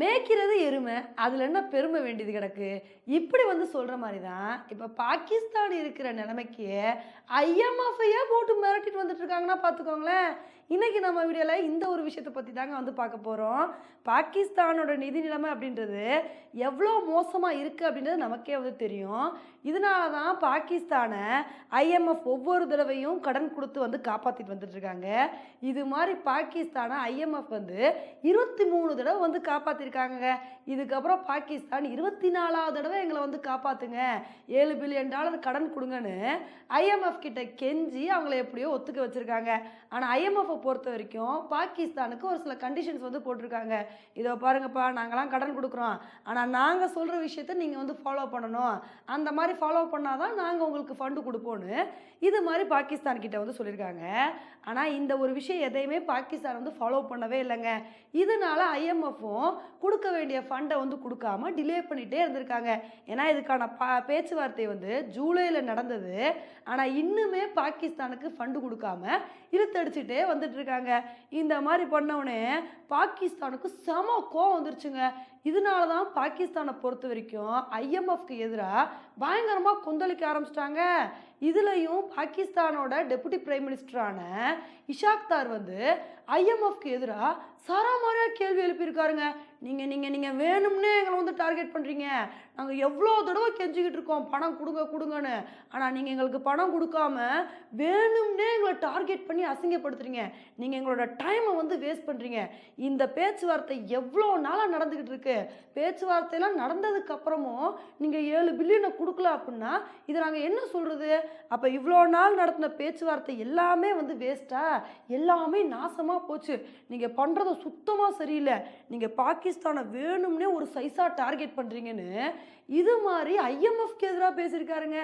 மேய்க்கிறது எருமை அதில் என்ன பெருமை வேண்டியது கிடக்கு? இப்படி வந்து சொல்கிற மாதிரி தான் இப்போ பாகிஸ்தான் இருக்கிற நிலைமைக்கு ஐஎம்எஃப்ஐயே போட்டு மிரட்டிட்டு வந்துட்டு இருக்காங்கன்னா பார்த்துக்கோங்களேன் இன்னைக்கு நம்ம வீடியோவில் இந்த ஒரு விஷயத்தை பற்றி தாங்க வந்து பார்க்க போகிறோம் பாகிஸ்தானோட நிதி நிலைமை அப்படின்றது எவ்வளோ மோசமாக இருக்குது அப்படின்றது நமக்கே வந்து தெரியும். இதனால தான் பாகிஸ்தானை ஐஎம்எஃப் ஒவ்வொரு தடவையும் கடன் கொடுத்து வந்து காப்பாற்றிட்டு வந்துட்டுருக்காங்க இது மாதிரி பாகிஸ்தானை ஐஎம்எஃப் வந்து இருபத்தி மூணு தடவை வந்து காப்பாற்றிருக்காங்க இதுக்கப்புறம் பாகிஸ்தான் இருபத்தி நாலாவது தடவை எங்களை வந்து காப்பாற்றுங்க ஏழு பில்லியன் டாலர் கடன் கொடுங்கன்னு ஐஎம்எஃப் கிட்ட கெஞ்சி அவங்கள எப்படியோ ஒத்துக்க வச்சுருக்காங்க. ஆனால் ஐஎம்எஃப் பொறுத்த வரைக்கும் பாகிஸ்தானுக்கு ஒரு சில கண்டிஷன்ஸ் வந்து போட்டிருக்காங்க. இதோ பாருங்கப்பா நாங்களாம் கடன் கொடுக்குறோம். ஆனால் நாங்கள் சொல்கிற விஷயத்த நீங்கள் வந்து ஃபாலோ பண்ணணும். அந்த மாதிரி ஃபாலோ பண்ணால் தான் நாங்கள் உங்களுக்கு ஃபண்டு கொடுப்போன்னு இது மாதிரி பாகிஸ்தான் கிட்ட வந்து சொல்லியிருக்காங்க. ஆனால் இந்த ஒரு விஷயம் எதையுமே பாகிஸ்தான் வந்து ஃபாலோ பண்ணவே இல்லைங்க. இதனால ஐஎம்எஃப்பும் கொடுக்க வேண்டிய ஃபண்டை வந்து கொடுக்காம டிலே பண்ணிகிட்டே இருந்திருக்காங்க. ஏன்னா இதுக்கான பா பேச்சுவார்த்தை வந்து ஜூலையில் நடந்தது. ஆனால் இன்னுமே பாகிஸ்தானுக்கு ஃபண்டு கொடுக்காம இழுத்தடிச்சிட்டே வந்து இருக்காங்க. இந்த மாதிரி பண்ணவுடனே பாகிஸ்தானுக்கு செம கோவம் வந்துருச்சுங்க. இதனால தான் பாகிஸ்தானை பொறுத்த வரைக்கும் ஐஎம்எஃப்க்கு எதிராக பயங்கரமாக கொந்தளிக்க ஆரம்பிச்சிட்டாங்க. இதுலேயும் பாகிஸ்தானோட டெபுட்டி பிரைம் மினிஸ்டரான இஷாக்தார் வந்து ஐஎம்எஃப்க்கு எதிராக சராமாரியாக கேள்வி எழுப்பியிருக்காருங்க. நீங்கள் நீங்கள் நீங்கள் வேணும்னே எங்களை வந்து டார்கெட் பண்ணுறீங்க நாங்கள் எவ்வளோ தடவை கெஞ்சிக்கிட்டு இருக்கோம் பணம் கொடுங்க கொடுங்கன்னு. ஆனால் நீங்கள் எங்களுக்கு பணம் கொடுக்காம வேணும்னே எங்களை டார்கெட் பண்ணி அசிங்கப்படுத்துறீங்க. நீங்கள் எங்களோட டைமை வந்து வேஸ்ட் பண்ணுறீங்க இந்த பேச்சுவார்த்தை எவ்வளோ நாளாக நடந்துக்கிட்டு இருக்கு? பேச்சுவார்த்தையெல்லாம் நடந்ததுக்கு அப்புறமும் நீங்கள் ஏழு பில்லியனை கொடுக்கல அப்படின்னா இதை நாங்கள் என்ன சொல்கிறது அப்போ இவ்வளோ நாள் நடத்தின பேச்சுவார்த்தை எல்லாமே வந்து வேஸ்ட்டாக எல்லாமே நாசமாக போச்சு. நீங்கள் பண்ணுறது சுத்தமாக சரியில்லை. நீங்கள் பாகிஸ்தானை வேணும்னே ஒரு சைஸாக டார்கெட் பண்ணுறீங்கன்னு இது மாதிரி ஐஎம்எஃப்க்கு எதிராக பேசியிருக்காருங்க.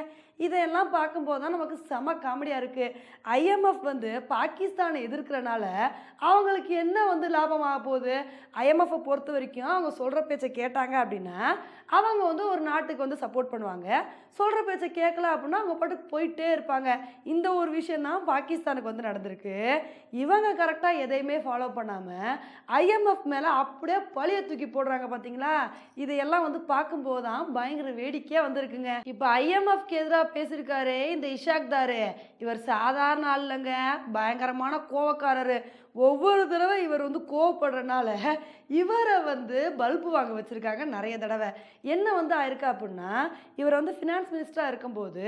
இதையெல்லாம் பார்க்கும்போது தான் நமக்கு செம காமெடியாக இருக்குது ஐஎம்எஃப் வந்து பாகிஸ்தானை எதிர்க்கிறனால அவங்களுக்கு என்ன வந்து லாபமாக போகுது? ஐஎம்எஃப்பை பொறுத்த வரைக்கும் அவங்க சொல்கிற பேச்சை கேட்டாங்க அப்படின்னா அவங்க வந்து ஒரு நாட்டுக்கு வந்து சப்போர்ட் பண்ணுவாங்க. சொல்கிற பேச்சை கேட்கல அப்படின்னா அவங்க பாட்டுக்கு போயிட்டே இருப்பாங்க. இந்த ஒரு விஷயம் தான் பாகிஸ்தானுக்கு வந்து நடந்திருக்கு. இவங்க கரெக்டாக எதையுமே ஃபாலோ பண்ணாமல் ஐஎம்எஃப் மேலே அப்படியே பழிய தூக்கி போடுறாங்க பார்த்தீங்களா இதையெல்லாம் வந்து பார்க்கும்போது தான் பயங்கர வேடிக்கையாக வந்திருக்குங்க. இப்போ ஐஎம்எஃப்க்கு எதிராக பேசியிருக்காரு இந்த இஷாக் தாரு. இவர் சாதாரண ஆள் இல்லைங்க. பயங்கரமான கோவக்காரர். ஒவ்வொரு தடவை இவர் வந்து கோவப்படுறனால இவரை வந்து பல்பு வாங்க வச்சுருக்காங்க நிறைய தடவை. என்ன வந்து ஆயிருக்கு அப்படின்னா இவர் வந்து ஃபினான்ஸ் மினிஸ்டராக இருக்கும்போது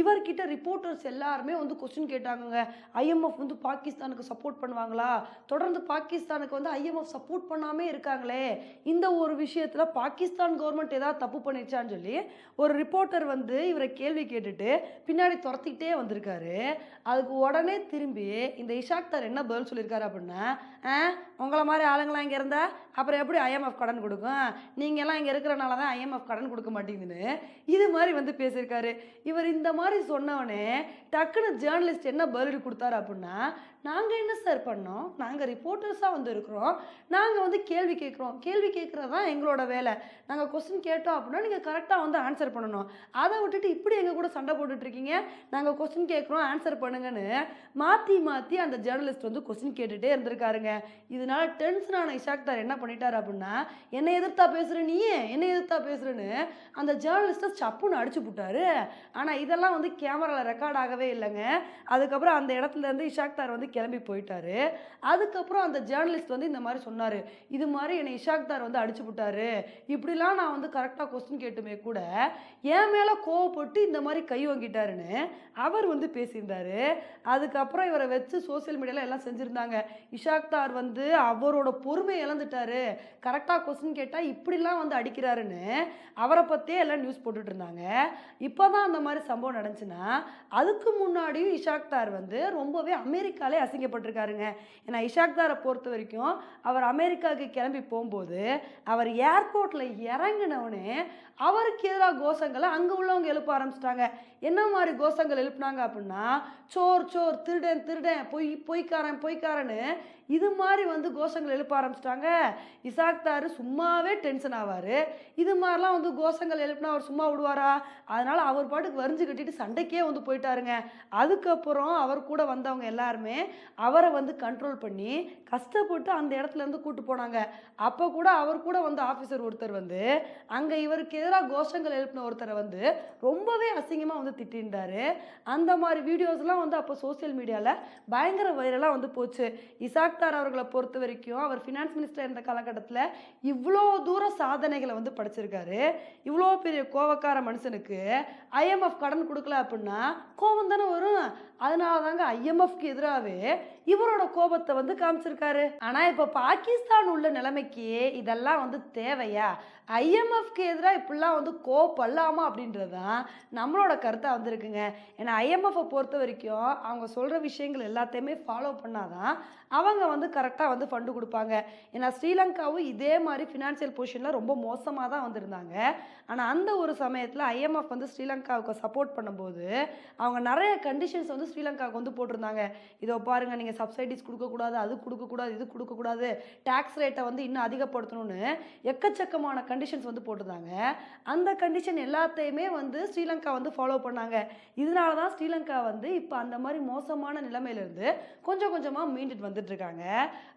இவர்கிட்ட ரிப்போர்ட்டர்ஸ் எல்லாருமே வந்து கொஸ்டின் கேட்டாங்கங்க. ஐஎம்எஃப் வந்து பாகிஸ்தானுக்கு சப்போர்ட் பண்ணுவாங்களா? தொடர்ந்து பாகிஸ்தானுக்கு வந்து ஐஎம்எஃப் சப்போர்ட் பண்ணாமே இருக்காங்களே. இந்த ஒரு விஷயத்தில் பாகிஸ்தான் கவர்மெண்ட் ஏதாவது தப்பு பண்ணிருச்சான்னு சொல்லி ஒரு ரிப்போர்ட்டர் வந்து இவரை கேள்வி கேட்டுட்டு பின்னாடி துரத்திக்கிட்டே வந்திருக்காரு. அதுக்கு உடனே திரும்பி இந்த இஷாக் தார் என்ன பதில் சொல்லியிருக்காரு அப்படின்னா உங்களை மாதிரி ஆளுங்களாம் இங்கே இருந்தால் அப்புறம் எப்படி ஐஎம்எஃப் கடன் கொடுக்கும்? நீங்கள் எல்லாம் இங்கே இருக்கிறனால தான் ஐஎம்எஃப் கடன் கொடுக்க மாட்டேங்குதுன்னு இது மாதிரி வந்து பேசியிருக்காரு. இவர் இந்த மாதிரி சொன்னவனே டக்குன்னு ஜேர்னலிஸ்ட் என்ன பதில் கொடுத்தாரு அப்படின்னா நாங்கள் என்ன சார் பண்ணோம்? நாங்கள் ரிப்போர்ட்டர்ஸாக வந்திருக்கிறோம். நாங்கள் வந்து கேள்வி கேட்குறோம். கேள்வி கேட்குறது தான் எங்களோட வேலை. நாங்கள் கொஸ்டின் கேட்டோம் அப்படின்னா நீங்கள் கரெக்டாக வந்து ஆன்சர் பண்ணணும். அதை விட்டுட்டு இப்படி எங்கள் கூட சண்டை போட்டுட்ருக்கீங்க நாங்கள் கொஸ்டின் கேட்குறோம் ஆன்சர் பண்ணுங்கன்னு மாற்றி மாற்றி அந்த ஜேர்னலிஸ்ட் வந்து கொஸ்டின் கேட்டுகிட்டே இருந்திருக்காருங்க. இதனால டென்ஷனான இஷாக் தார் என்ன பண்ணிட்டார் அப்படின்னா என்னை எதிர்த்தா பேசுகிற நீ என்னை எதிர்த்தா பேசுகிறேன்னு அந்த ஜேர்னலிஸ்ட்டை சப்புன்னு அடிச்சு போட்டாரு. ஆனால் இதெல்லாம் வந்து கேமராவில் ரெக்கார்ட் ஆகவே இல்லைங்க. அதுக்கப்புறம் அந்த இடத்துலேருந்து இஷாக் தார் வந்து கிளம்பி போயிட்டாரு. அதுக்கப்புறம் அந்த ஜேர்னலிஸ்ட் வந்து இந்த மாதிரி சொன்னார். இது மாதிரி என்னை இஷாக் தார் வந்து அடிச்சு விட்டாரு இப்படிலாம் நான் வந்து கரெக்டாக கொஸ்டின் கேட்டுமே கூட என் மேலே கோவப்பட்டு இந்த மாதிரி கை வாங்கிட்டாருன்னு அவர் வந்து பேசியிருந்தாரு. அதுக்கப்புறம் இவரை வச்சு சோஷியல் மீடியாவில் எல்லாம் செஞ்சுருந்தாங்க. இஷாக் தார் வந்து அவரோட பொறுமை இழந்துட்டாரு. கரெக்டாக கொஸ்டின் கேட்டால் இப்படிலாம் வந்து அடிக்கிறாருன்னு அவரை பற்றியே எல்லாம் நியூஸ் போட்டுட்டு இருந்தாங்க இப்போ தான் அந்த மாதிரி சம்பவம் நடந்துச்சுன்னா அதுக்கு முன்னாடியும் இஷாக் தார் வந்து ரொம்பவே அமெரிக்காலே அசிங்கப்பட்டிருக்காருங்க. ஏன்னா இஷாக் தாரை பொறுத்த வரைக்கும் அவர் அமெரிக்காவுக்கு கிளம்பி போகும்போது அவர் ஏர்போர்ட்டில் இறங்கினவுடனே அவருக்கு எதிராக கோஷங்களை அங்கே உள்ளவங்க எழுப்ப ஆரம்பிச்சிட்டாங்க. என்ன மாதிரி கோஷங்கள் எழுப்புனாங்க அப்படின்னா சோர் சோர் திருடன் திருடன் பொய் பொய்க்காரன் பொய்க்காரன்னு இது மாதிரி வந்து கோஷங்கள் எழுப்ப ஆரம்பிச்சிட்டாங்க. இசாக் சும்மாவே டென்ஷன் ஆவார். இது மாதிரிலாம் வந்து கோஷங்கள் எழுப்பினா அவர் சும்மா விடுவாரா? அதனால் அவர் பாட்டுக்கு வரிஞ்சு கட்டிட்டு சண்டைக்கே வந்து போயிட்டாருங்க. அதுக்கப்புறம் அவர் கூட வந்தவங்க எல்லாருமே அவரை வந்து கண்ட்ரோல் பண்ணி கஷ்டப்பட்டு அந்த இடத்துல இருந்து கூட்டு போனாங்க. அப்போ கூட அவர் கூட வந்து ஆஃபீஸர் ஒருத்தர் வந்து அங்கே இவருக்கு எதிராக கோஷங்கள் எழுப்பின ஒருத்தரை வந்து ரொம்பவே அசிங்கமாக வந்து திட்டிருந்தார் அந்த மாதிரி வீடியோஸ்லாம் வந்து அப்போ சோஷியல் மீடியாவில் பயங்கர வைரலாக வந்து போச்சு. இசாக்தார் அவர்களை பொறுத்த வரைக்கும் அவர் ஃபினான்ஸ் மினிஸ்டர் இருந்த காலகட்டத்தில் இவ்வளோ தூர சாதனைகளை வந்து படிச்சிருக்காரு. இவ்வளோ பெரிய கோவக்கார மனுஷனுக்கு ஐஎம்எஃப் கடன் கொடுக்கல அப்படின்னா கோபம் தானே வரும். அதனால தாங்க ஐஎம்எஃப்க்கு எதிராகவே இவரோட கோபத்தை வந்து காமிச்சிருக்காரு. இருக்காரு. ஆனா இப்போ பாகிஸ்தான் உள்ள நிலைமைக்கு இதெல்லாம் வந்து தேவையா? ஐஎம்எஃப்க்கு எதிராக இப்படிலாம் வந்து கோப்பல்லாமா அப்படின்றது தான் நம்மளோட கருத்தாக வந்திருக்குங்க. ஏன்னா ஐஎம்எஃப்பை பொறுத்த வரைக்கும் அவங்க சொல்கிற விஷயங்கள் எல்லாத்தையுமே ஃபாலோ பண்ணாதான் அவங்க வந்து கரெக்டாக வந்து ஃபண்டு கொடுப்பாங்க. ஏன்னா ஸ்ரீலங்காவும் இதே மாதிரி ஃபினான்ஷியல் பொசிஷனில் ரொம்ப மோசமாக தான் வந்திருந்தாங்க. ஆனால் அந்த ஒரு சமயத்தில் ஐஎம்எஃப் வந்து ஸ்ரீலங்காவுக்கு சப்போர்ட் பண்ணும்போது அவங்க நிறைய கண்டிஷன்ஸ் வந்து ஸ்ரீலங்காவுக்கு வந்து போட்டிருந்தாங்க. இதோ பாருங்கள் நீங்கள் சப்சைடிஸ் கொடுக்கக்கூடாது அது கொடுக்கக்கூடாது இது கொடுக்கக்கூடாது டேக்ஸ் ரேட்டை வந்து இன்னும் அதிகப்படுத்தணும்னு எக்கச்சக்கமான கண்டிஷன்ஸ் வந்து போட்டிருந்தாங்க. அந்த கண்டிஷன் எல்லாத்தையுமே வந்து ஸ்ரீலங்கா வந்து ஃபாலோ பண்ணாங்க. இதனால தான் ஸ்ரீலங்கா வந்து இப்போ அந்த மாதிரி மோசமான நிலைமையிலேருந்து கொஞ்சம் கொஞ்சமாக மீண்டுட்டு வந்துட்டுருக்காங்க.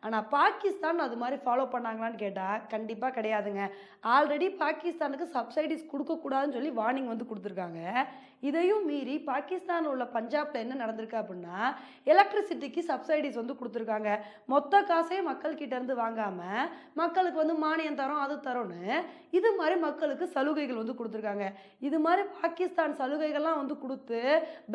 ஆனால் பாகிஸ்தான் அது மாதிரி ஃபாலோ பண்ணாங்களான்னு கேட்டால் கண்டிப்பாக கிடையாதுங்க. ஆல்ரெடி பாகிஸ்தானுக்கு சப்சைடிஸ் கொடுக்கக்கூடாதுன்னு சொல்லி வார்னிங் வந்து கொடுத்துருக்காங்க. இதையும் மீறி பாகிஸ்தான் உள்ள பஞ்சாப்ல என்ன நடந்திருக்கு அப்படின்னா எலக்ட்ரிசிட்டிக்கு சப்சைடிஸ் வந்து கொடுத்துருக்காங்க. மொத்த காசையும் மக்கள் கிட்ட இருந்து வாங்காம மக்களுக்கு வந்து மானியம் தரோம் அது தரோன்னு இது மாதிரி மக்களுக்கு சலுகைகள் வந்து கொடுத்துருக்காங்க. இது மாதிரி பாகிஸ்தான் சலுகைகள்லாம் வந்து கொடுத்து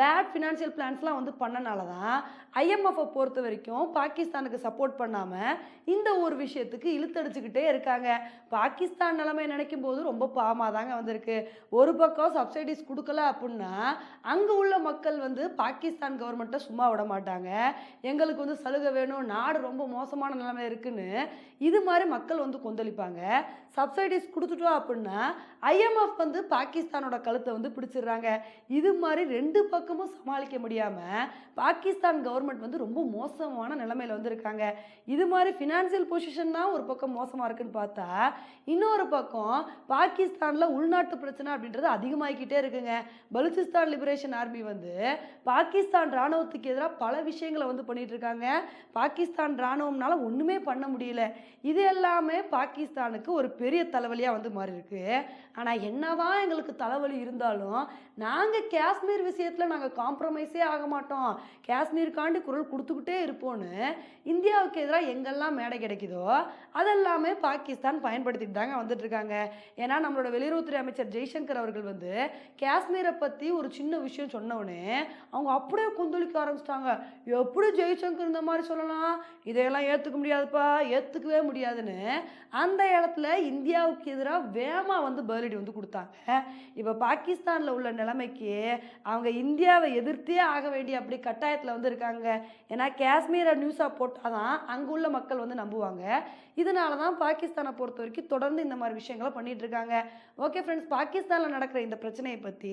பேட் ஃபினான்ஷியல் பிளான்ஸ்லாம் வந்து பண்ணனால தான் ஐஎம்எஃப்பை பொறுத்த வரைக்கும் பாகிஸ்தானுக்கு சப்போர்ட் பண்ணாமல் இந்த ஒரு விஷயத்துக்கு இழுத்தடிச்சுக்கிட்டே இருக்காங்க. பாகிஸ்தான் நிலைமை நினைக்கும் போது ரொம்ப பாவமாக தாங்க வந்திருக்கு. ஒரு பக்கம் சப்சிடிஸ் கொடுக்கல அப்படின்னு அங்கே உள்ள மக்கள் வந்து பாகிஸ்தான் கவர்மெண்ட்டை சும்மா விட மாட்டாங்க. எங்களுக்கு வந்து சலுகை வேணும் நாடு ரொம்ப மோசமான நிலைமை இருக்குன்னு இது மாதிரி மக்கள் வந்து கொந்தளிப்பாங்க. சப்சைடிஸ் கொடுத்துட்டோம் அப்படின்னா ஐஎம்எஃப் வந்து பாகிஸ்தானோட கழுத்தை வந்து பிடிச்சிடுறாங்க. இது மாதிரி ரெண்டு பக்கமும் சமாளிக்க முடியாமல் பாகிஸ்தான் கவர்மெண்ட் வந்து ரொம்ப மோசமான நிலைமையில் வந்து இருக்காங்க இது மாதிரி ஃபினான்சியல் பொசிஷன் தான் ஒரு பக்கம் மோசமாக இருக்குன்னு பார்த்தா இன்னொரு பக்கம் பாகிஸ்தானில் உள்நாட்டு பிரச்சனை அப்படின்றது அதிகமாகிக்கிட்டே இருக்குங்க. பலுச்சிஸ்தான் லிபரேஷன் ஆர்மி வந்து பாகிஸ்தான் ராணுவத்துக்கு எதிராக பல விஷயங்களை வந்து பண்ணிட்டு இருக்காங்க. பாகிஸ்தான் இராணுவம்னால ஒன்றுமே பண்ண முடியல. இது எல்லாமே பாகிஸ்தானுக்கு ஒரு பெரிய தலைவலியாக வந்து மாறி இருக்கு ஆனால் என்னதான் எங்களுக்கு தலைவலி இருந்தாலும் நாங்கள் காஷ்மீர் விஷயத்தில் நாங்கள் காம்ப்ரமைஸே ஆக மாட்டோம். காஷ்மீருக்காண்டி குரல் கொடுத்துக்கிட்டே இருப்போன்னு இந்தியாவுக்கு எதிராக எங்கெல்லாம் மேடை கிடைக்குதோ அதெல்லாமே பாகிஸ்தான் பயன்படுத்திட்டு தாங்க வந்துட்டு இருக்காங்க. ஏன்னா நம்மளோட வெளியுறவுத்துறை அமைச்சர் ஜெய்சங்கர் அவர்கள் வந்து காஷ்மீரை பற்றி ஒரு சின்ன விஷயம் சொன்னவுடனே அவங்க அப்படியே கொந்தளிக்க ஆரம்பிச்சிட்டாங்க. எப்படி ஜெய்சங்கர் இந்த மாதிரி சொல்லலாம்? இதையெல்லாம் ஏற்றுக்க முடியாதுப்பா ஏற்றுக்கவே முடியாதுன்னு அந்த இடத்துல இந்தியாவுக்கு எதிராக வேமா வந்து பதிலடி வந்து கொடுத்தாங்க. இப்போ பாகிஸ்தானில் உள்ள நிலைமைக்கு அவங்க இந்தியாவை எதிர்த்தே ஆக வேண்டிய அப்படி கட்டாயத்தில் வந்து இருக்காங்க. ஏன்னா காஷ்மீரை நியூஸாக போட்டால் தான் அங்கே உள்ள மக்கள் வந்து நம்புவாங்க. இதனால தான் பாகிஸ்தானை பொறுத்த வரைக்கும் தொடர்ந்து இந்த மாதிரி விஷயங்களை பண்ணிகிட்டு இருக்காங்க. ஓகே ஃப்ரெண்ட்ஸ் பாகிஸ்தானில் நடக்கிற இந்த பிரச்சனையை பற்றி